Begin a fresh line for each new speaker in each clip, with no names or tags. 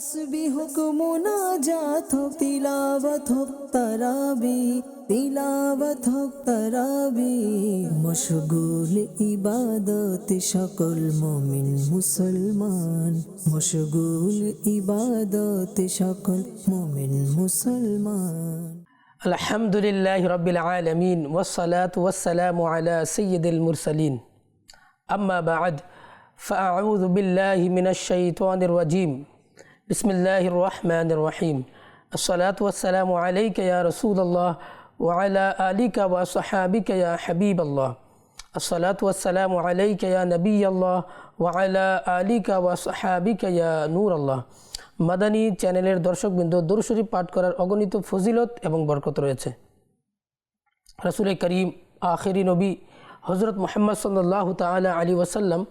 তসবি হোক মোনাজাত হোক তিলাবত হোক তারাবি তিলাবত হোক তারাবি মশগুল ইবাদত সকল মমিন মুসলমান মশগুল ইবাদত সকল মমিন মুসলমান
الحمد لله رب العالمين والصلاة والسلام على سيد المرسلين أما بعد فأعوذ بالله من الشيطان الرجيم বিসমিল্লাহ রহমান রহিম আসসালাত ওয়াসালাম আলাইকা ইয়া রসুল্লাহ ওয়ালা আলিকা ওয়া সাহাবিকা ইয়া হাবিব আল্লাহ আসসালাত ওয়াসালাম আলাইকা ইয়া নবী আল্লাহ ওয়ালা আলিকা ওয়া সাহাবিকা ইয়া নূর আল্লাহ মাদানী চ্যানেলের দর্শক দর্শকবৃন্দ দরুশরী পাঠ করার অগণিত ফজিলত এবং বরকত রয়েছে। রাসুল করিম আখেরি নবী হজরত মোহাম্মদ সাল্লাহ তালা আলী ওয়াসাল্লাম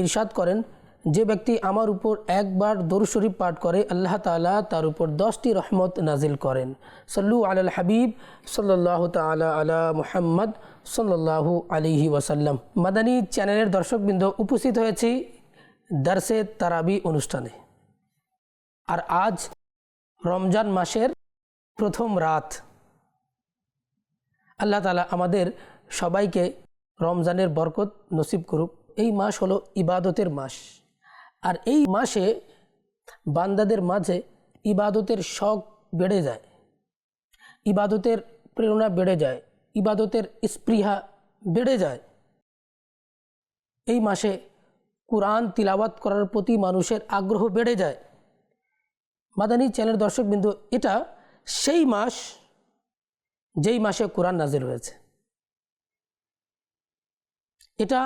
ইরশাদ করেন যে ব্যক্তি আমার উপর একবার দরুশরীফ পাঠ করে, আল্লাহ তালা তার উপর দশটি রহমত নাজিল করেন। সল্লু আল হাবিব সাল্লাহ তালা আলা মুহাম্মদ সাল্লাহু আলিহি ওয়াসাল্লাম। মাদানী চ্যানেলের দর্শকবৃন্দ উপস্থিত হয়েছি দার্সে তারাবি অনুষ্ঠানে। আর আজ রমজান মাসের প্রথম রাত। আল্লাহ তালা আমাদের সবাইকে রমজানের বরকত নসিব করুক। এই মাস হলো ইবাদতের মাস। আর এই মাসে বান্দাদের মাঝে ইবাদতের শখ বেড়ে যায়। ইবাদতের প্রেরণা বেড়ে যায়, ইবাদতের স্পৃহা বেড়ে যায়। এই মাসে কোরআন তিলাওয়াত করার প্রতি মানুষের আগ্রহ বেড়ে যায়। মাদানী চ্যানেল দর্শকবিন্দু এটা সেই মাস যেই মাসে কোরআন নাজির হয়েছে। এটা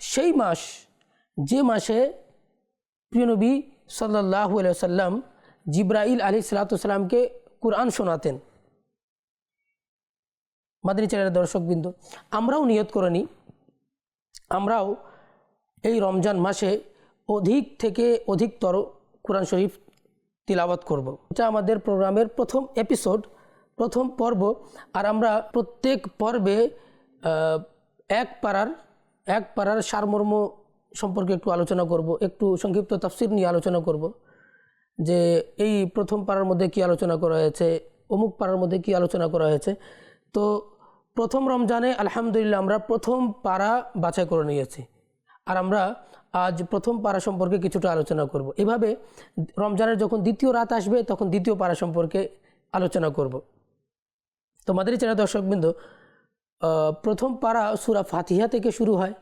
সেই মাস যে মাসে প্রিয়নবী সাল্লাহ সাল্লাম জিব্রাইল আলী সালাতামকে কোরআন শোনাতেন মাদানী চ্যানেলের দর্শকবৃন্দ, আমরাও নিয়ত করে নিই আমরাও এই রমজান মাসে অধিক থেকে অধিকতর কোরআন শরীফ তিলাবাত করব। এটা আমাদের প্রোগ্রামের প্রথম এপিসোড, প্রথম পর্ব, আর আমরা প্রত্যেক পর্বে এক পাড়ার এক পাড়ার সারমর্ম সম্পর্কে একটু আলোচনা করব, একটু সংক্ষিপ্ত তাফসির নিয়ে আলোচনা করব, যে এই প্রথম পাড়ার মধ্যে কি আলোচনা করা হয়েছে, অমুক পাড়ার মধ্যে কি আলোচনা করা হয়েছে তো প্রথম রমজানে আলহামদুলিল্লাহ আমরা প্রথম পাড়া বাছাই করে নিয়েছি, আর আমরা আজ প্রথম পাড়া সম্পর্কে কিছুটা আলোচনা করব। এভাবে রমজানের যখন দ্বিতীয় রাত আসবে, তখন দ্বিতীয় পাড়া সম্পর্কে আলোচনা করব। তো মাদারি চ্যানেল দর্শকবৃন্দ প্রথম পাড়া সুরা ফাতিহা থেকে শুরু হয়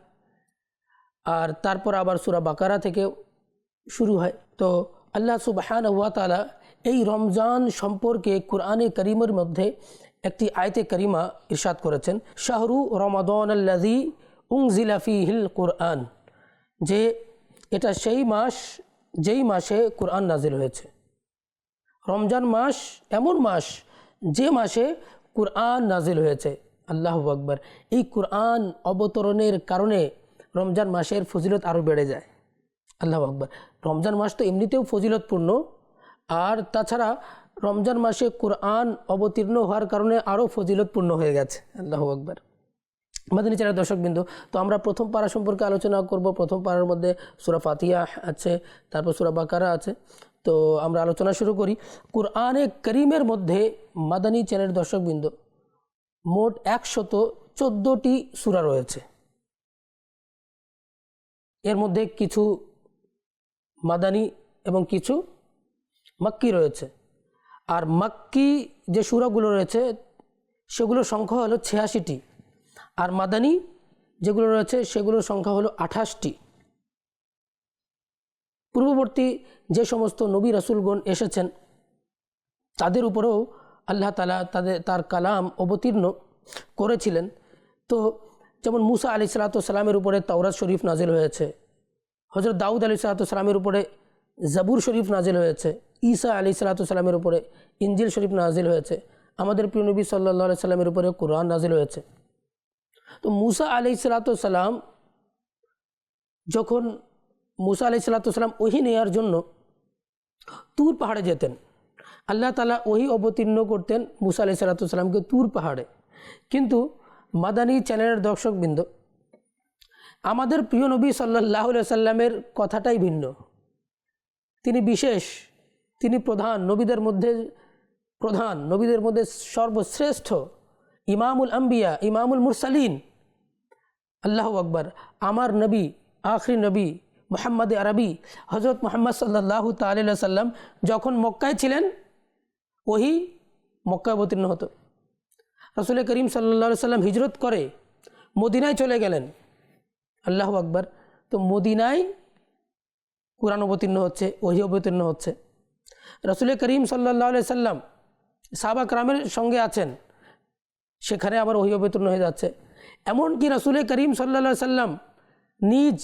আর তারপর আবার সুরা বাকারা থেকে শুরু হয়। তো আল্লাহ সুবাহান তালা এই রমজান সম্পর্কে কোরআনে করিমের মধ্যে একটি আয়তে করিমা ইরশাদ করেছেন। শাহরু রমাদন আল্লাজি উংজিলাফি হিল কোরআন, যে এটা সেই মাস, যেই মাসে কোরআন নাজিল হয়েছে। রমজান মাস এমন মাস যে মাসে কোরআন নাজিল হয়েছে। আল্লাহ আকবর। এই কোরআন অবতরণের কারণে রমজান মাসের ফজিলত আরও বেড়ে যায়। আল্লাহ আকবর। রমজান মাস তো এমনিতেও ফজিলতপূর্ণ। আর তাছাড়া রমজান মাসে কোরআন অবতীর্ণ হওয়ার কারণে আরও ফজিলতপূর্ণ হয়ে গেছে। আল্লাহ আকবর। মাদানী চ্যানেল দর্শকবিন্দু, তো আমরা প্রথম পাড়া সম্পর্কে আলোচনা করব। প্রথম পাড়ার মধ্যে সুরা ফাতিয়া আছে, তারপর সুরা বাকারা আছে। তো আমরা আলোচনা শুরু করি। কোরআনে করিমের মধ্যে মাদানী চ্যানেল দর্শকবৃন্দ, মোট একশত চোদ্দোটি সুরা রয়েছে। এর মধ্যে কিছু মাদানি এবং কিছু মাক্কি রয়েছে। আর মাক্কি যে সুরাগুলো রয়েছে সেগুলোর সংখ্যা হলো ছিয়াশিটি। আর মাদানি যেগুলো রয়েছে, সেগুলোর সংখ্যা হলো আঠাশটি। পূর্ববর্তী যে সমস্ত নবী রাসুলগণ এসেছেন, তাদের উপরেও আল্লাহ তালা তাদের, তার কালাম অবতীর্ণ করেছিলেন। তো যেমন মুসা আলি সালাতামের উপরে তাওরাত শরীফ নাজিল হয়েছে। হজরত দাউদ আলি সালাতামের উপরে জাবুর শরীফ নাজিল হয়েছে। ঈসা আলি সালাতামের উপরে ইঞ্জিল শরীফ নাজিল হয়েছে। আমাদের প্রিয় নবী সাল্লাহ সাল্লামের উপরে কোরআন নাজিল হয়েছে। তো মুসা আলি সালাতাম যখন মুসা আলি সাল্লাতাম ওহি নেওয়ার জন্য তুর পাহাড়ে যেতেন, আল্লাহ তালা ওহি অবতীর্ণ করতেন মুসা আলি সাল্লাতামকে তুর পাহাড়ে। কিন্তু মাদানী চ্যানেলের দর্শকবৃন্দ, আমাদের প্রিয় নবী সাল্লাহ সাল্লামের কথাটাই ভিন্ন। তিনি বিশেষ, তিনি প্রধান, নবীদের মধ্যে প্রধান, নবীদের মধ্যে সর্বশ্রেষ্ঠ, ইমামুল আম্বিয়া, ইমামুল মুরসালিন। আল্লাহ আকবর, আমার নবী, আখরি নবী, মোহাম্মদ আরবি হজরত মোহাম্মদ সাল্লাহ তাল্লা সাল্লাম যখন মক্কায় ছিলেন, ওহি মক্কায় অবতীর্ণ হতো। রসুল করিম সাল্লা সাল্লাম হিজরত করে, মদিনায় চলে গেলেন। আল্লাহ আকবর। তো মদিনায় কোরআন অবতীর্ণ হচ্ছে, ওহি অবতীর্ণ হচ্ছে। রসুল করিম সাল্লাহ সাল্লাম সাবাক রামের সঙ্গে আছেন, সেখানে আবার ওহি অবতীর্ণ হয়ে যাচ্ছে। এমনকি রসুল করিম সাল্লা সাল্লাম নিজ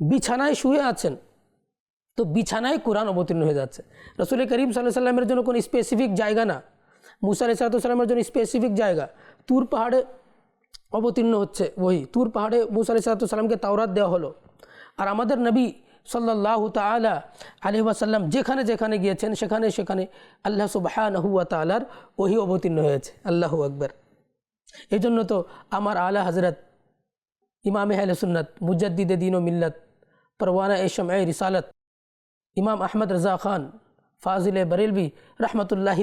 বিছানায় শুয়ে আছেন, তো বিছানায় কোরআন অবতীর্ণ হয়ে যাচ্ছে। রসুল করিম সাল্লাহ সাল্লামের জন্য কোনো স্পেসিফিক জায়গা না। মুসা আলাইসালাতামের জন্য স্পেসিফিক জায়গা। তুর পাহাড়ে অবতীর্ণ হচ্ছে ওই তুর পাহাড়ে মুসা আলাইসালাতামকে তাওরাত দেওয়া হলো। আর আমাদের নবী সাল্লাহ তালা আলি ওয়াসাল্লাম যেখানে যেখানে গিয়েছেন, সেখানে সেখানে আল্লাহ সুবাহানহুয়া তালার ওহি অবতীর্ণ হয়েছে। আল্লাহ আকবর। এই জন্য তো আমার আলা হজরত ইমাম আহল সুন্নত, মুজাদ্দিদে দিন ও মিল্লত পরওয়ানা এশম এ রিসালত, ইমাম আহমদ রাজা খান फाजिल बरेलवी रहमतुल्लाह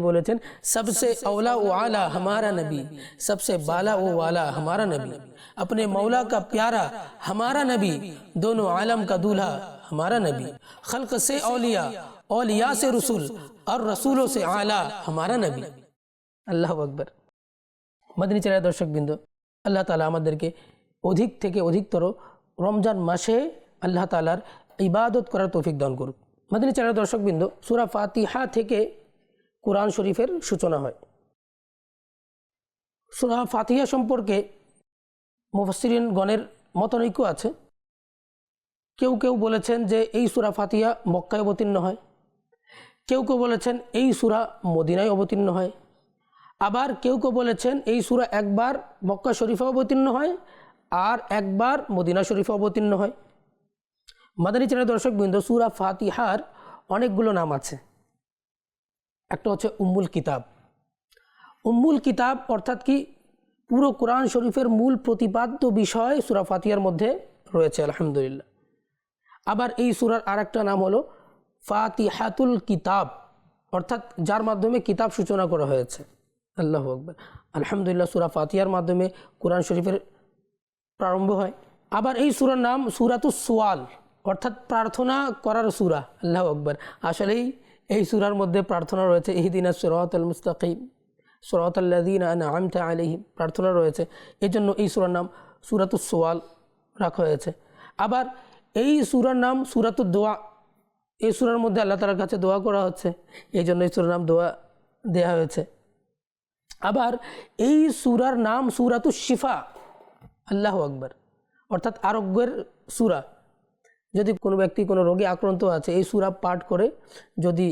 बोले थे सबसे औला व आला हमारा नबी सबसे बाला व वाला हमारा नबी। अपने मौला का प्यारा हमारा नबी दोनों आलम का दूल्हा हमारा नबी। खल्क से औलिया औलिया से रसूल और रसूलों से आला हमारा नबी। अल्लाह अकबर। मदनी चले दर्शक बिंदु अल्लाह আল্লাহ তাআলা আমাদেরকে অধিক থেকে অধিকতর রমজান মাসে আল্লাহ তাআলার ইবাদত করার তৌফিক दान করুন মাদিনী চ্যানেল দর্শকবৃন্দ, সুরা ফাতিহা থেকে কোরআন শরীফের সূচনা হয়। সুরা ফাতিহা সম্পর্কে মুফসিরিন গণের মতনৈক্য আছে। কেউ কেউ বলেছেন যে এই সুরা ফাতিহা মক্কায় অবতীর্ণ হয়। কেউ কেউ বলেছেন এই সুরা মদিনায় অবতীর্ণ হয়। আবার কেউ কেউ বলেছেন এই সুরা একবার মক্কা শরীফে অবতীর্ণ হয় আর একবার মদিনা শরীফে অবতীর্ণ হয়। মাদানী চ্যানেল দর্শক বৃন্দ, সুরা ফাতিহার অনেকগুলো নাম আছে। একটা হচ্ছে উম্মুল কিতাব। উম্মুল কিতাব অর্থাৎ কি? পুরো কোরআন শরীফের মূল প্রতিপাদ্য বিষয় সুরা ফাতিহার মধ্যে রয়েছে, আলহামদুলিল্লাহ। আবার এই সুরার আরেকটা নাম হলো ফাতিহাতুল কিতাব, অর্থাৎ যার মাধ্যমে কিতাব সূচনা করা হয়েছে। আল্লাহ আকবর। আলহামদুলিল্লাহ, সুরা ফাতিহার মাধ্যমে কোরআন শরীফের প্রারম্ভ হয়। আবার এই সুরার নাম সুরাতুস সোয়াল। অর্থাৎ প্রার্থনা করার সুরা, আল্লাহ আকবর। আসলেই এই সুরার মধ্যে প্রার্থনা রয়েছে, ইহদিনা সুরত আল মুস্তাকিম সুরত আল্লাদিন আমতা আলহিম প্রার্থনা রয়েছে। এই জন্য এই সুরার নাম সুরাতুস সোয়াল রাখা হয়েছে। আবার এই সুরার নাম সুরাতুর দোয়া, এই সুরার মধ্যে আল্লাহ তালার কাছে দোয়া করা হচ্ছে এই জন্য এই সুরার নাম দোয়া দেয়া হয়েছে। আবার এই সুরার নাম সুরাতু শিফা, আল্লাহ আকবর। অর্থাৎ আরোগ্যের সুরা। যদি কোনো ব্যক্তি কোনো রোগে আক্রান্ত আছে, এই সুরা পাঠ করে যদি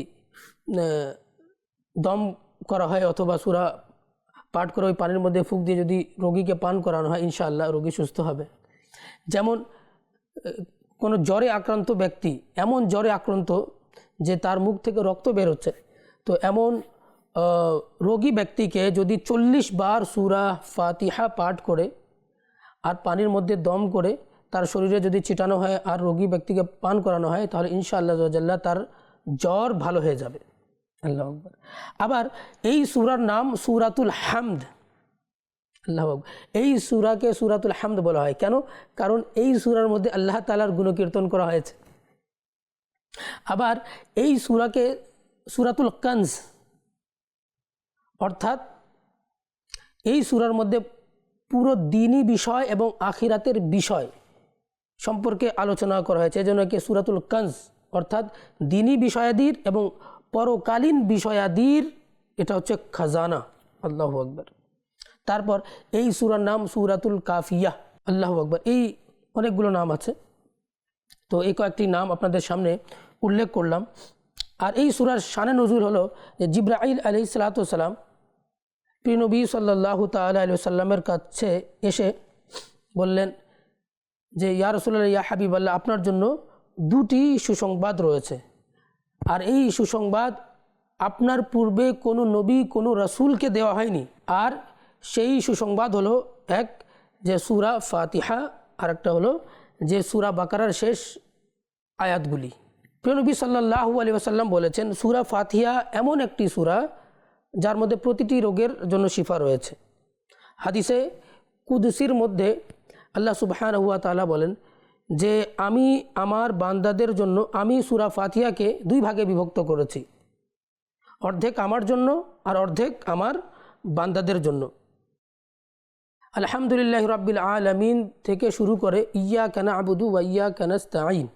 দম করা হয় অথবা সুরা পাঠ করে ওই পানির মধ্যে ফুক দিয়ে যদি রোগীকে পান করানো হয়, ইনশাআল্লাহ রোগী সুস্থ হবে। যেমন কোনো জ্বরে আক্রান্ত ব্যক্তি, এমন জ্বরে আক্রান্ত যে তার মুখ থেকে রক্ত বেরোচ্ছে তো এমন রোগী ব্যক্তিকে যদি চল্লিশ বার সুরা ফাতিহা পাঠ করে আর পানির মধ্যে দম করে তার শরীরে যদি ছিটানো হয় আর রোগী ব্যক্তিকে পান করানো হয়, তাহলে ইনশাআল্লাহ জাল্লাহ তার জ্বর ভালো হয়ে যাবে। আল্লাহ আকবর। আবার এই সুরার নাম সুরাতুল হামদ। আল্লাহ। এই সুরাকে সুরাতুল হামদ বলা হয়। কেন? কারণ এই সুরার মধ্যে আল্লাহ তালার গুণকীর্তন করা হয়েছে। আবার এই সুরাকে সুরাতুল কনজ অর্থাৎ এই সুরার মধ্যে পুরো দিনই বিষয় এবং আখিরাতের বিষয়। সম্পর্কে আলোচনা করা হয়েছে, এজন্য একে সুরাতুল কনজ, অর্থাৎ দিনী বিষয়াদির এবং পরকালীন বিষয়াদির, এটা হচ্ছে খাজানা। আল্লাহ আকবর। তারপর এই সুরার নাম সুরাতুল কাফিয়া। আল্লাহ আকবর। এই অনেকগুলো নাম আছে। তো এই কয়েকটি নাম আপনাদের সামনে উল্লেখ করলাম। আর এই সুরার শানে নজুর হলো যে জিব্রাইল আলি সালাতাম প্রিনবী সাল্লাহ তাল্লাহ আলু সাল্লামের কাছে এসে বললেন যে, ইয়া রসুল্লাহ ইয়া হাবিব আল্লাহ আপনার জন্য দুটি সুসংবাদ রয়েছে। আর এই সুসংবাদ আপনার পূর্বে কোনো নবী, কোনো রসুলকে দেওয়া হয়নি। আর সেই সুসংবাদ হলো এক, যে, সুরা ফাতিহা আর একটা হলো যে, সুরা বাকারার শেষ আয়াতগুলি। প্রিয়নবী সাল্লাহু আলী আসাল্লাম বলেছেন, সুরা ফাতিহা এমন একটি সুরা যার মধ্যে প্রতিটি রোগের জন্য শিফা রয়েছে। হাদিসে কুদসির মধ্যে আল্লাহ সুবহান হুয়া তালা বলেন যে আমি আমার বান্দাদের জন্য আমি সুরা ফাতিহাকে দুই ভাগে বিভক্ত করেছি। অর্ধেক আমার জন্য আর অর্ধেক আমার বান্দাদের জন্য। আলহামদুলিল্লাহ রব্বিল আলমিন থেকে শুরু করে ইয়া কানা আবুদু ওয়া ইয়া কানাস্তাইন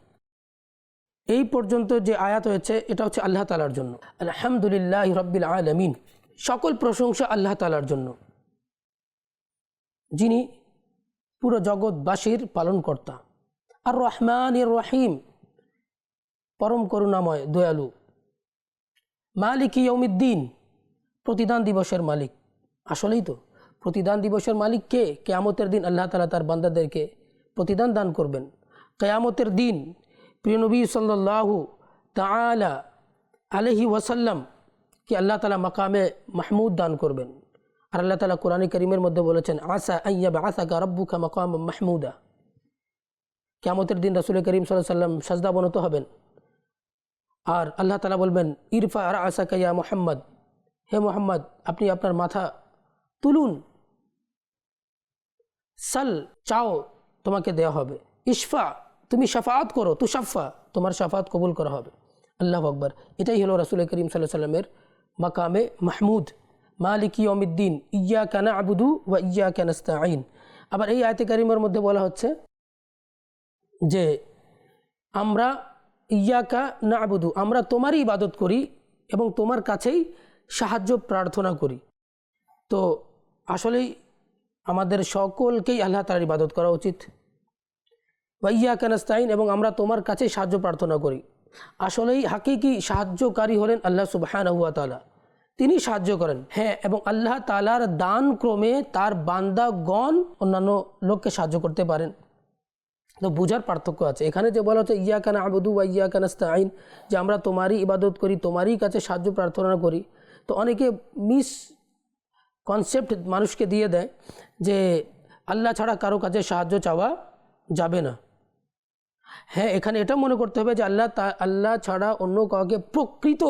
এই পর্যন্ত যে আয়াত হয়েছে, এটা হচ্ছে আল্লাহ তালার জন্য। আলহামদুলিল্লাহ রব্বিল আলমিন। সকল প্রশংসা আল্লাহ তালার জন্য। যিনি পুরো জগৎবাসীর পালনকর্তা। আর রহমান রহিম, পরম করুণাময়, দয়ালু। মালিক ইয়মিদ্দিন প্রতিদান দিবসের মালিক। আসলেই তো, প্রতিদান দিবসের মালিক কে? কেয়ামতের দিন আল্লাহ তালা তার বান্দাদেরকে প্রতিদান দান করবেন। কেয়ামতের দিন প্রিয়নবী সাল্লাহু তালা আলহি ওয়াসাল্লাম কি আল্লাহ তালা মাকামে মাহমুদ দান করবেন। আর আল্লাহ তালা কোরআন করিমের মধ্যে বলেছেন, আসা আইয়াব আসা কা রব্বুকা মাকাম মাহমুদা। কেয়ামতের দিন রাসুল করিম সাল্লাহ সাল্লাম সাজদা বনত হবেন। আর আল্লাহ তালা বলবেন, ইরফা আর আসা কাইয়া মোহাম্মদ। হে মোহাম্মদ, আপনি আপনার মাথা তুলুন। সাল, চাও, তোমাকে দেয়া হবে। ইশফা, তুমি সাফাত করো তু সাফা তোমার সাফাত কবুল করা হবে। আল্লাহ আকবর। এটাই হলো রাসুল করিম সাল্লাহ সাল্লামের মাকামে মাহমুদ। মালিক ইয়মিদ্দিন ইয়া কানা আবুদু ওয়া ইয়া কানাস্তাইন আবার এই আয়তে কারিমের মধ্যে বলা হচ্ছে যে, আমরা ইয়াকা না আবুদু আমরা তোমারই ইবাদত করি এবং তোমার কাছেই সাহায্য প্রার্থনা করি। তো আসলেই আমাদের সকলকেই আল্লাহ তালার ইবাদত করা উচিত। বা ওয়াইয়া কানাস্তাইন এবং আমরা তোমার কাছে সাহায্য প্রার্থনা করি। আসলেই হাকিকি সাহায্যকারী হলেন আল্লাহ সুবহান হুয়া তালা তিনি সাহায্য করেন। হ্যাঁ এবং আল্লাহ তালার দান ক্রমে তার বান্দাগণ অন্যান্য লোককে সাহায্য করতে পারেন। তো বোঝার পার্থক্য আছে। এখানে যে বলা হচ্ছে, ইয়া কানা আবুদু বা ইয়া কানাস্তাইন যে আমরা তোমারই ইবাদত করি, তোমারই কাছে সাহায্য প্রার্থনা করি। তো অনেকে মিস কনসেপ্ট মানুষকে দিয়ে দেয় যে, আল্লাহ ছাড়া কারও কাছে সাহায্য চাওয়া যাবে না। হ্যাঁ এখানে এটা মনে করতে হবে যে, আল্লাহ তা, আল্লাহ ছাড়া অন্য কাউকে প্রকৃত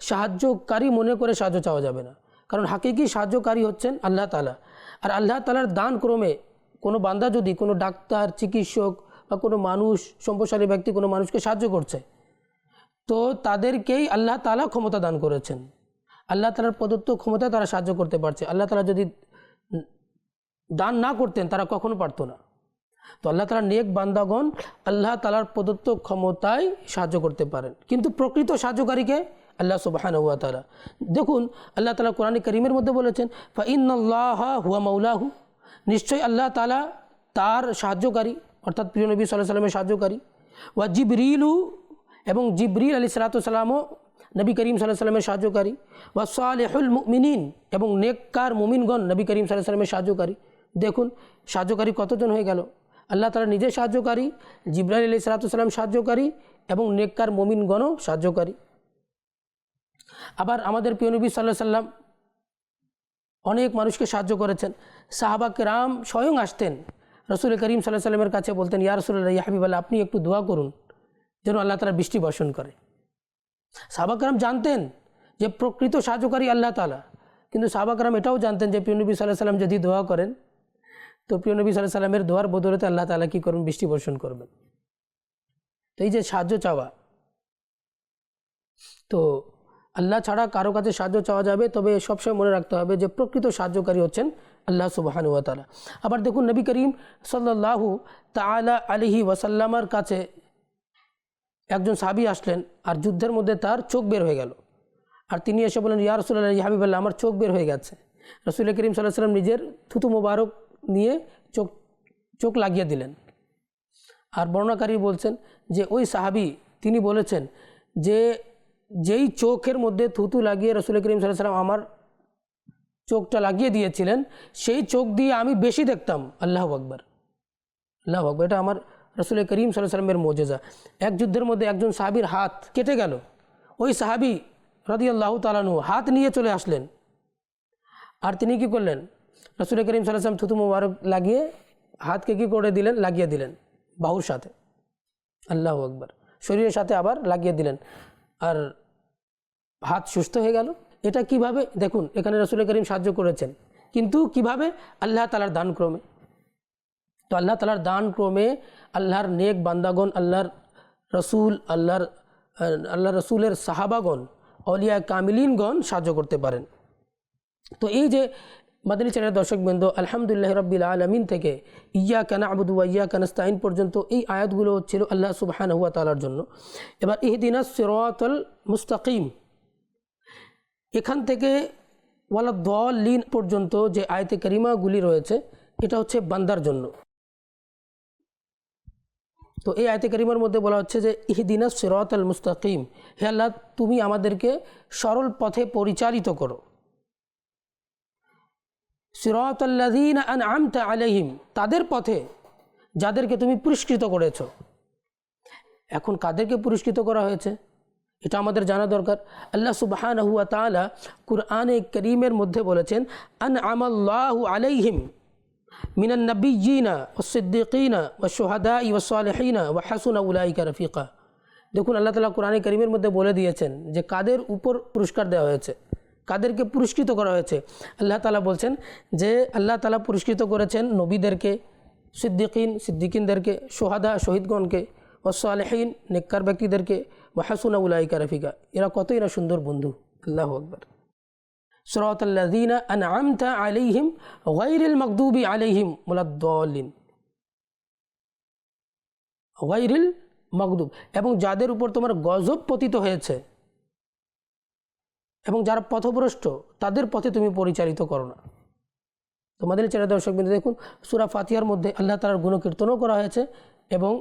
সাহায্যকারী মনে করে সাহায্য চাওয়া যাবে না। কারণ হাকিকি সাহায্যকারী হচ্ছেন আল্লাহ তালা আর আল্লাহ তালার দান ক্রমে কোনো বান্দা যদি, কোনো ডাক্তার, চিকিৎসক বা কোনো মানুষ, সম্পদশালী ব্যক্তি কোনো মানুষকে সাহায্য করছে, তো তাদেরকেই আল্লাহ তালা ক্ষমতা দান করেছেন। আল্লাহ তালার প্রদত্ত ক্ষমতায় তারা সাহায্য করতে পারছে। আল্লাহ তালা যদি দান না করতেন, তারা কখনো পারতো না। তো আল্লাহ তালার নেক বান্দাগণ আল্লাহ তালার প্রদত্ত ক্ষমতায় সাহায্য করতে পারেন। কিন্তু প্রকৃত সাহায্যকারীকে আল্লাহ সুবাহান হুয়া তালা দেখুন, আল্লাহ তালা কোরআন করিমের মধ্যে বলেছেন, ফা ইন্নআল্লাহ হুয়া মৌলাহু নিশ্চয়ই আল্লাহ তালা তার সাহায্যকারী, অর্থাৎ প্রিয় নবী সাল্লাহ সাল্লামের সাহায্যকারী। ওয়া জিবরিলু এবং জিবরিল আলী সালাতামও নবী করিম সাল্লাহ সাল্লামের সাহায্যকারী। ওয়া সালেহুল মিনিন এবং নেককার মুমিনগণ নবী করিম সাল্লাহ সাল্লামের সাহায্যকারী। দেখুন, সাহায্যকারী কতজন হয়ে গেল? আল্লাহ তালা নিজে সাহায্যকারী, জিব্রাইল আলী সালাতাম সাহায্যকারী এবং নেককার মমিনগণও সাহায্যকারী। আবার আমাদের প্রিয় নবী সাল্লাহ সাল্লাম অনেক মানুষকে সাহায্য করেছেন। সাহাবাক রাম স্বয়ং আসতেন। রসুল করিম সাল্লাহ সাল্লামের কাছে বলতেন, ইয়া রসুল্লাহ ইয়া হাবিবাল্লাহ, আপনি একটু দোয়া করুন যেন আল্লাহ তালা বৃষ্টি বর্ষণ করে। সাহাবাকরাম জানতেন যে প্রকৃত সাহায্যকারী আল্লাহ তালা কিন্তু সাহাবাকরাম এটাও জানতেন যে প্রিয়নবী সাল্লাহ সাল্লাম যদি দোয়া করেন, তো প্রিয়নবী সাল্লাহ সাল্লামের দোয়ার বদলতে আল্লাহ তালা কী করবেন? বৃষ্টি বর্ষণ করবেন। তো এই যে সাহায্য চাওয়া। তো আল্লাহ ছাড়া কারও কাছে সাহায্য চাওয়া যাবে, তবে সবসময় মনে রাখতে হবে যে প্রকৃত সাহায্যকারী হচ্ছেন আল্লাহ সুবাহানুয়া তালা আবার দেখুন নবী করিম সাল্লাহু তালা আলিহি ওয়াসাল্লামার কাছে একজন সাবি আসলেন, আর যুদ্ধের মধ্যে তার চোখ বের হয়ে গেল। আর তিনি এসে বলেন ইয়া রসুল্লাহ হাবিবাল্লাহ, আমার চোখ বের হয়ে গেছে। রসুল করিম সাল্লাহ সাল্লাম নিজের থুতু মোবারক নিয়ে চোখ চোখ লাগিয়ে দিলেন। আর বর্ণাকারী বলছেন যে, ওই সাহাবি, তিনি বলেছেন যে যেই চোখের মধ্যে থুতু লাগিয়ে রসুল করিম সাল্লাম আমার চোখটা লাগিয়ে দিয়েছিলেন, সেই চোখ দিয়ে আমি বেশি দেখতাম। আল্লাহ আকবর। আল্লাহ আকবর। এটা আমার রসুল করিম সাল্লামের মোজেজা। এক যুদ্ধের মধ্যে একজন সাহাবির হাত কেটে গেল। ওই সাহাবি রদি আল্লাহ তালানু হাত নিয়ে চলে আসলেন। আর তিনি কি করলেন? রসুল করিম সাল্লাম থুতু মুবারক লাগিয়ে হাতকে কী করে দিলেন? লাগিয়ে দিলেন। বাহুর সাথে। আল্লাহ আকবর। শরীরের সাথে আবার লাগিয়ে দিলেন। আর হাত সুস্থ হয়ে গেল। এটা কীভাবে, দেখুন, এখানে রসুল করিম সাহায্য করেছেন। কিন্তু কীভাবে? আল্লাহ তালার দান ক্রমে। তো আল্লাহ তালার দান ক্রমে আল্লাহর নেক বান্দাগণ, আল্লাহর রসুল, আল্লাহর আল্লাহ রসুলের সাহাবাগণ, অলিয়া কামিলিনগণ সাহায্য করতে পারেন। তো এই যে মাদানী চ্যানেল দর্শকবৃন্দ, আলহামদুলিল্লাহ রব্বিল আলমিন থেকে ইয়া কানা আবুদু ইয়া কানাস্তাইন পর্যন্ত এই আয়াতগুলো ছিল আল্লাহ সুবহান হুয়া তালার জন্য। এবার ইহদিনা সিরাতল মুস্তাকিম। এখান থেকে ওয়ালা দল লিন পর্যন্ত যে আয়তে করিমাগুলি রয়েছে, এটা হচ্ছে বান্দার জন্য। তো এই আয়তে করিমার মধ্যে বলা হচ্ছে যে ইহদিনা সিরাত মুস্তাকিম। হে আল্লাহ, তুমি আমাদেরকে সরল পথে পরিচালিত করো। সিরাত আল্লাদিন আন আমতা আলাইহিম, তাদের পথে যাদেরকে তুমি পুরস্কৃত করেছ। এখন কাদেরকে পুরস্কৃত করা হয়েছে? এটা আমাদের জানা দরকার। আল্লাহ সুবহান হুয়া তালা কুরআনে করিমের মধ্যে বলেছেন আন আমাল্লাহু আলাইহিম মিনান নবীনা ও সিদ্দিকিনা ও সোহাদা ও সালেহিনা ও হাসুনা উলাইকা রফিকা। দেখুন, আল্লাহ তালা কোরআনে করিমের মধ্যে বলে দিয়েছেন যে কাদের উপর পুরস্কার দেওয়া হয়েছে। কাদেরকে পুরস্কৃত করা হয়েছে? আল্লাহ তালা বলছেন যে আল্লাহ তালা পুরস্কৃত করেছেন নবীদেরকে, সিদ্দিকিন, সিদ্দিকিনদেরকে, সোহাদা, শহীদগণকে অসালেহীন নেককার ব্যক্তিদেরকে ওয়াহাসুনা উলাইকা রফিকা। এরা কতই না সুন্দর বন্ধু। আল্লাহ আকবর। সরাতদিনা আন আমতা আলিহিম ওয়াইরুল মকদুবি আলিহিম মুলাদ্দিন ওয়াইরুল মকদুব এবং যাদের উপর তোমার গজব পতিত হয়েছে এবং যারা পথভ্রষ্ট, তাদের পথে তুমি পরিচালিত করো না। তোমাদের চ্যানেল দর্শক বিন্দু দেখুন, সুরা ফাতিহার মধ্যে আল্লাহ তালার গুণকীর্তনও করা হয়েছে এবং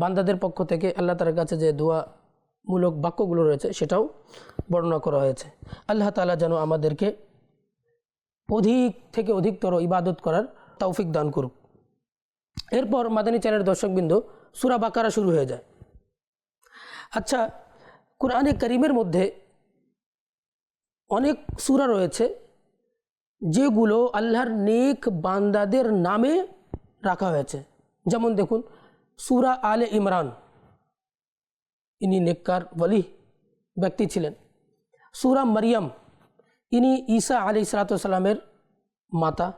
বান্দাদের পক্ষ থেকে আল্লাহ তালার কাছে যে দোয়া মূলক বাক্যগুলো রয়েছে, সেটাও বর্ণনা করা হয়েছে। আল্লাহ তালা যেন আমাদেরকে অধিক থেকে অধিকতর ইবাদত করার তৌফিক দান করুক। এরপর মাদানী চ্যানেলের দর্শকবৃন্দ সুরা বাকারা শুরু হয়ে যায়। আচ্ছা কোরআনে করিমের মধ্যে অনেক সুরা রয়েছে, যেগুলো আল্লাহর নেক বান্দাদের নামে রাখা হয়েছে। যেমন দেখুন, সুরা আলে ইমরান, ইনি নেককার বলি ব্যক্তি ছিলেন। সুরা মারিয়াম, ইনি ঈসা আলি সালাতামের মাতা।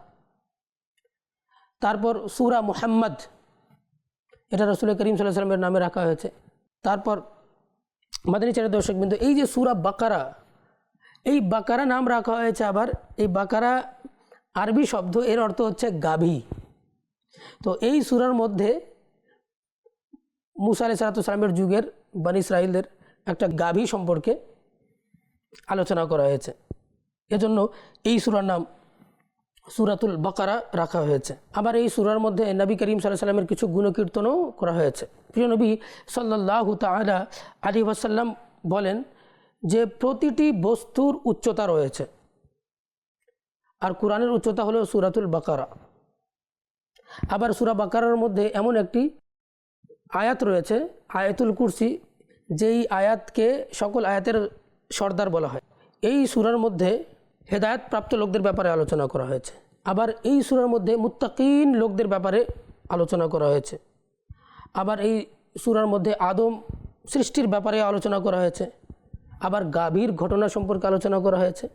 তারপর সুরা মুহাম্মদ, এটা রসুল করিম সাল্লাহ সাল্লামের নামে রাখা হয়েছে। তারপর মাদানী চারের দর্শক বিন্দু, এই যে সুরা বাকারা এই বাকারা নাম রাখা হয়েছে আবার, এই বাকারা আরবি শব্দ, এর অর্থ হচ্ছে গাভী। তো এই সুরার মধ্যে মুসা আলি সালাতামের যুগের বান ইসরায়েলদের একটা গাভী সম্পর্কে আলোচনা করা হয়েছে। এজন্য এই সুরার নাম সুরাতুল বাকারা রাখা হয়েছে। আবার এই সুরার মধ্যে নবী করিম সাল্লাহ সাল্লামের কিছু গুণকীর্তনও করা হয়েছে। প্রিয় নবী সাল্লাহ তালা আলী ওয়াসাল্লাম বলেন যে প্রতিটি বস্তুর উচ্চতা রয়েছে। আর কোরআনের উচ্চতা হলো সুরাতুল বাকারা। আবার সুরা বাকারার মধ্যে এমন একটি আয়াত রয়েছে, আয়াতুল কুরসি, যেই আয়াতকে সকল আয়াতের সর্দার বলা হয়। এই সুরার মধ্যে হেদায়ত প্রাপ্ত লোকদের ব্যাপারে আলোচনা করা হয়েছে। আবার এই সুরার মধ্যে মুত্তাকিন লোকদের ব্যাপারে আলোচনা করা হয়েছে। আবার এই সুরার মধ্যে আদম সৃষ্টির ব্যাপারে আলোচনা করা হয়েছে। আবার গাভীর ঘটনা সম্পর্কে আলোচনা করা হয়েছে।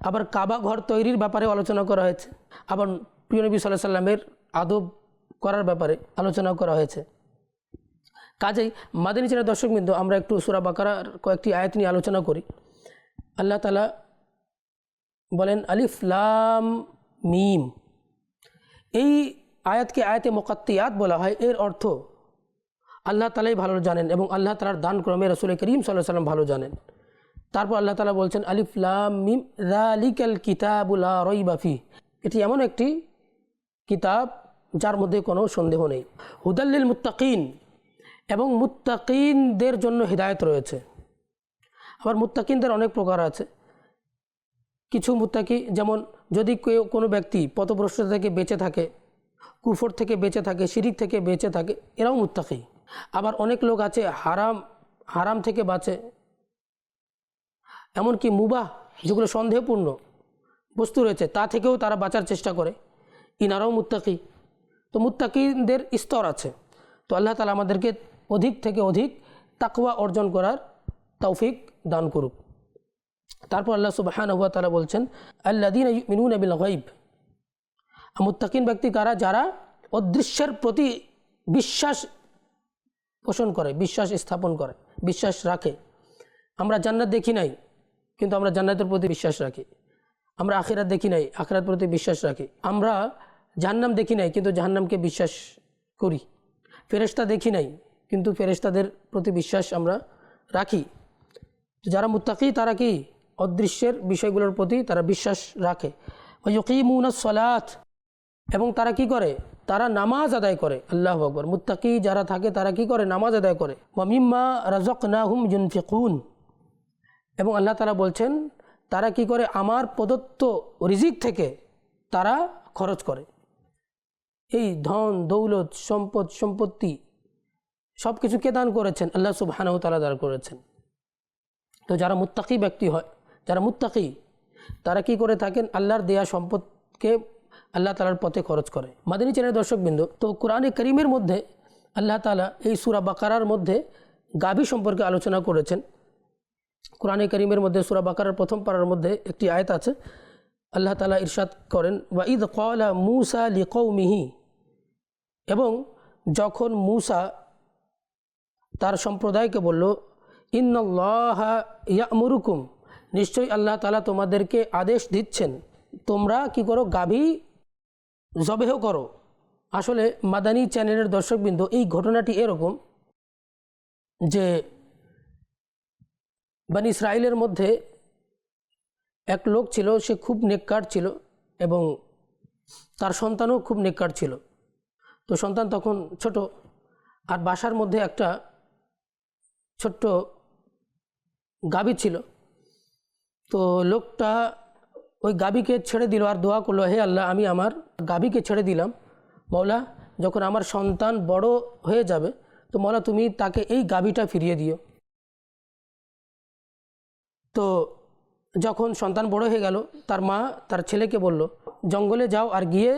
আবার কাবা ঘর তৈরির ব্যাপারে আলোচনা করা হয়েছে। আবার প্রিয় নবী সাল্লাহ সাল্লামের আদব করার ব্যাপারে আলোচনা করা হয়েছে। কাজেই মাদানী চ্যানেল দর্শকবৃন্দ, আমরা একটু সুরা বাকারার কয়েকটি আয়াত নিয়ে আলোচনা করি। আল্লাহ তালা বলেন, আলিফ লাম মিম। এই আয়াতকে আয়াতে মোকাত্তিয়াত বলা হয়। এর অর্থ আল্লাহ তালাই ভালো জানেন এবং আল্লাহ তালার দান ক্রমে রসুল করিম সাল্লাহ সাল্লাম ভালো জানেন। তারপর আল্লাহ তালা বলছেন, আলিফ লাম মিম, রালিকাল কিতাবুল্লা রই বাফি এটি এমন একটি কিতাব যার মধ্যে কোনো সন্দেহ নেই। হুদাল্লিল মুত্তাকিন, এবং মুত্তাকিনদের জন্য হৃদায়ত রয়েছে। আবার মুত্তাকিনদের অনেক প্রকার আছে। কিছু মুত্তাকি, যেমন যদি কেউ, কোনো ব্যক্তি পথভ্রষ্টতা থেকে বেঁচে থাকে, কুফর থেকে বেঁচে থাকে, শিরিক থেকে বেঁচে থাকে, এরাও মুত্তাকি। আবার অনেক লোক আছে, হারাম হারাম থেকে বাঁচে। এমনকি মুবাহ যেগুলো সন্দেহপূর্ণ বস্তু রয়েছে, তা থেকেও তারা বাঁচার চেষ্টা করে। ইনারাও মুত্তাকি। তো মুত্তাকিদের স্তর আছে। তো আল্লাহ তালা আমাদেরকে অধিক থেকে অধিক তাকওয়া অর্জন করার তৌফিক দান করুক। তারপর আল্লাহ সুবাহান হুয়া তালা বলছেন আল্লাদিন মিনুন আবিল গাইব মুত্তাকিন ব্যক্তি কারা? যারা অদৃশ্যের প্রতি বিশ্বাস পোষণ করে, বিশ্বাস স্থাপন করে, বিশ্বাস রাখে। আমরা জান্নাত দেখি নাই, কিন্তু আমরা জান্নাতের প্রতি বিশ্বাস রাখি। আমরা আখেরাত দেখি নাই আখিরাত প্রতি বিশ্বাস রাখি। আমরা জাহান্নাম দেখি নাই, কিন্তু জাহান্নামকে বিশ্বাস করি। ফেরেশতা দেখি নাই, কিন্তু ফেরেশতাদের প্রতি বিশ্বাস আমরা রাখি। যারা মুত্তাকি, তারা কি অদৃশ্যের বিষয়গুলোর প্রতি তারা বিশ্বাস রাখে? ইয়কিমুন সলাত। এবং তারা কি করে? তারা নামাজ আদায় করে, আল্লাহ আকবর। মুত্তাকি যারা থাকে তারা কি করে? নামাজ আদায় করে। ওয়ামিম্মা রাজক না নাহুম জুনফিকুন এবং আল্লাহ তারা বলছেন, তারা কি করে? আমার প্রদত্ত রিজিক থেকে তারা খরচ করে। এই ধন, দৌলত, সম্পদ, সম্পত্তি সব কিছু কে দান করেছেন? আল্লাহ সুবহানাহু তালা দান করেছেন। তো যারা মুত্তাকি ব্যক্তি হয়, যারা মুত্তাকি, তারা কি করে থাকেন? আল্লাহর দেয়া সম্পদকে আল্লাহ তালার পথে খরচ করে। মাদিনী চ্যানেল দর্শকবৃন্দ, তো কোরআনে করিমের মধ্যে আল্লাহ তালা এই সুরা বাকারার মধ্যে গাভী সম্পর্কে আলোচনা করেছেন। কোরআনে করিমের মধ্যে সুরা বাকারার প্রথম পাড়ার মধ্যে একটি আয়ত আছে। আল্লাহ তালা ইরশাদ করেন বা ঈদ কলা মুসা লিকৌমিহি এবং যখন মুসা তার সম্প্রদায়কে বলল, ইন্নল্লাহ ইয়ামুরুকুম নিশ্চয়ই আল্লাহ তালা তোমাদেরকে আদেশ দিচ্ছেন, তোমরা কি করো গাভী জবেহ করো। আসলে মাদানী চ্যানেলের দর্শকবৃন্দ এই ঘটনাটি এরকম যে বানি ইসরায়েলের মধ্যে এক লোক ছিল, সে খুব নেককার ছিল এবং তার সন্তানও খুব নেককার ছিল। তো সন্তান তখন ছোট আর বাসার মধ্যে একটা ছোট্ট গাভী ছিল। তো লোকটা ওই গাবিকে ছেড়ে দিল আর দোয়া করল, হে আল্লাহ, আমি আমার গাভীকে ছেড়ে দিলাম মৌলা যখন আমার সন্তান বড় হয়ে যাবে, তো মৌলা তুমি তাকে এই গাভীটা ফিরিয়ে দিও। তো যখন সন্তান বড় হয়ে গেল, তার মা তার ছেলেকে বলল, জঙ্গলে যাও আর গিয়ে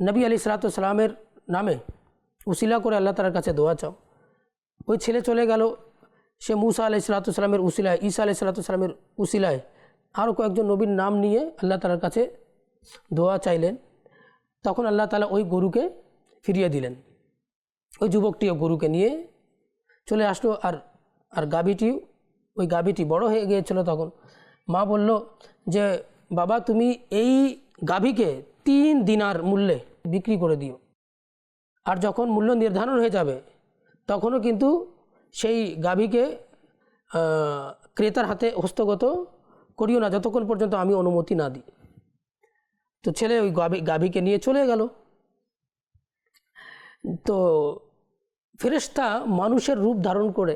নবী আলি সালাতামের নামে উসিলা করে আল্লাহ তালার কাছে দোয়া চাও। ওই ছেলে চলে গেল, সে মুসা আলি সালাতামের উসিলায়, ঈসা আলি সালাতামের উসিলায় আরও কয়েকজন নবীর নাম নিয়ে আল্লাহ তালার কাছে দোয়া চাইলেন। তখন আল্লাহ তালা ওই গরুকে ফিরিয়ে দিলেন। ওই যুবকটিও গরুকে নিয়ে চলে আসলো আর আর গাভীটি, ওই গাভীটি বড় হয়ে গিয়েছিল তখন। মা বলল যে, বাবা, তুমি এই গাভীকে তিন দিনার মূল্যে বিক্রি করে দিও। আর যখন মূল্য নির্ধারণ হয়ে যাবে, তখনও কিন্তু সেই গাভীকে ক্রেতার হাতে হস্তগত করিও না। যতক্ষণ পর্যন্ত আমি অনুমতি না দিই। তো ছেলে ওই গাভী, গাভীকে নিয়ে চলে গেল। তো ফেরেশতা মানুষের রূপ ধারণ করে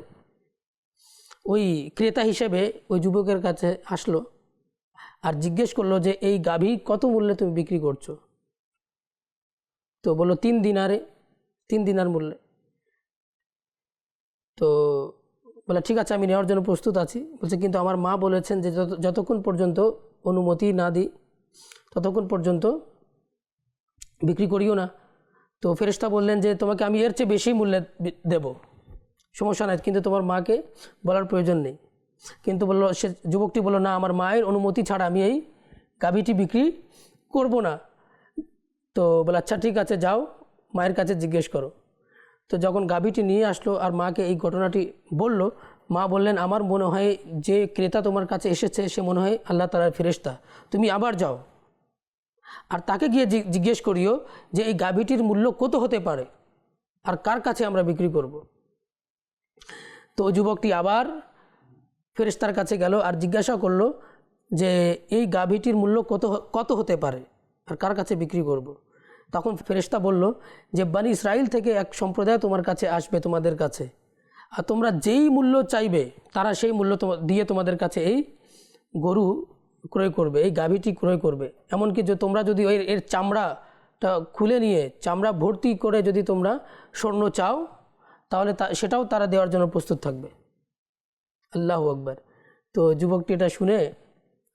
ওই ক্রেতা হিসেবে ওই যুবকের কাছে আসলো আর জিজ্ঞেস করল যে, এই গাভী কত মূল্যে তুমি বিক্রি করছ? তো বলল, তিন দিনারে, তিন দিনার মূল্যে। তো বলে ঠিক আছে, আমি নেওয়ার জন্য প্রস্তুত আছি। বলছে, কিন্তু আমার মা বলেছেন যে, যত, যতক্ষণ পর্যন্ত অনুমতি না দিই ততক্ষণ পর্যন্ত বিক্রি করিও না। তো ফেরেশতা বললেন যে, তোমাকে আমি এর চেয়ে বেশি মূল্যে দেব। সমস্যা নাই, কিন্তু তোমার মাকে বলার প্রয়োজন নেই। কিন্তু বলল, সে যুবকটি বলল, না, আমার মায়ের অনুমতি ছাড়া আমি এই গাভীটি বিক্রি করব না। তো বলে আচ্ছা ঠিক আছে, যাও, মায়ের কাছে জিজ্ঞেস করো। তো যখন গাভীটি নিয়ে আসলো আর মাকে এই ঘটনাটি বলল, মা বললেন, আমার মনে হয় যে ক্রেতা তোমার কাছে এসেছে, সে মনে হয় আল্লাহ তালার ফেরেশতা। তুমি আবার যাও। আর তাকে গিয়ে জিজ্ঞেস করিও যে এই গাভীটির মূল্য কত হতে পারে আর কার কাছে আমরা বিক্রি করব। তো যুবকটি আবার ফেরেশতার কাছে গেল আর জিজ্ঞাসা করল যে এই গাভীটির মূল্য কত কত হতে পারে আর কার কাছে বিক্রি করব। তখন ফেরেশতা বলল যে, বানি ইসরায়েল থেকে এক সম্প্রদায় তোমার কাছে আসবে তোমাদের কাছে আর তোমরা যেই মূল্য চাইবে, তারা সেই মূল্য দিয়ে তোমাদের কাছে এই গরু ক্রয় করবে, এই গাভীটি ক্রয় করবে। এমনকি যে তোমরা যদি ওই এর চামড়াটা খুলে নিয়ে, চামড়া ভর্তি করে যদি তোমরা স্বর্ণ চাও, তাহলে তা, সেটাও তারা দেওয়ার জন্য প্রস্তুত থাকবে। আল্লাহ আকবার। তো যুবকটি এটা শুনে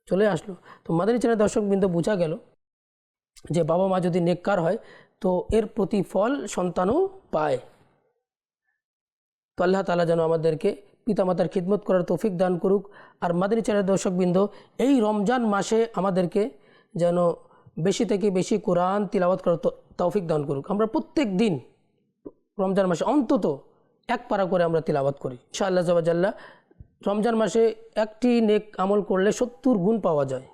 চলে আসলো। তো মাদানী চ্যানেল দর্শকবৃন্দ বোঝা গেল যে বাবা মা যদি নেককার হয়, তো এর প্রতিফল সন্তানও পায়। তো আল্লাহ তালা যেন আমাদেরকে পিতামাতার খিদমত করার তৌফিক দান করুক। আর মাদানী চ্যানেল দর্শকবৃন্দ, এই রমজান মাসে আমাদেরকে যেন বেশি থেকে বেশি কোরআন তিলাওয়াত করার তৌফিক দান করুক। আমরা প্রত্যেক দিন রমজান মাসে অন্তত এক পারা করে আমরা তিলাওয়াত করি। ইনশাআল্লাহ জবাজাল্লাহ রমজান মাসে একটি নেক আমল করলে সত্তর গুণ পাওয়া যায়।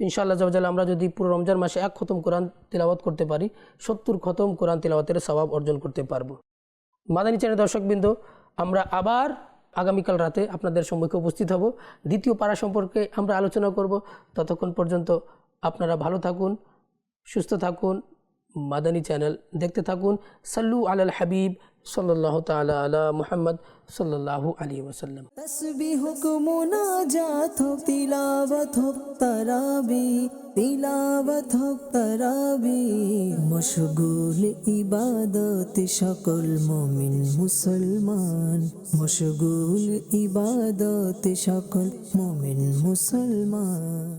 ইনশাআল্লাহ জবাজাল্লাহ আমরা যদি পুরো রমজান মাসে এক খতম কোরআন তিলাওয়াত করতে পারি, সত্তর খতম কোরআন তিলাওয়াতের স্বভাব অর্জন করতে পারব। মাদানী চ্যানেল দর্শকবৃন্দ, আমরা আবার আগামীকাল রাতে আপনাদের সম্মুখে উপস্থিত হব। দ্বিতীয় পাড়া সম্পর্কে আমরা আলোচনা করব। ততক্ষণ পর্যন্ত আপনারা ভালো থাকুন, সুস্থ থাকুন, মাদানী চ্যানেল দেখতে থাকুন। সাল্লু আলাল হাবিব সাল্লাহ তালা আলা মুহাম্মদ সাল্লাল্লাহু আলী ওসাল্লাম
তসবিহ মোনাজাত হোক তিলাবত হোক, তারাবি তিলাবত হোক, তারাবি। মশগুল ইবাদত সকল মমিন মুসলমান। মশগুল ইবাদত সকল মমিন মুসলমান।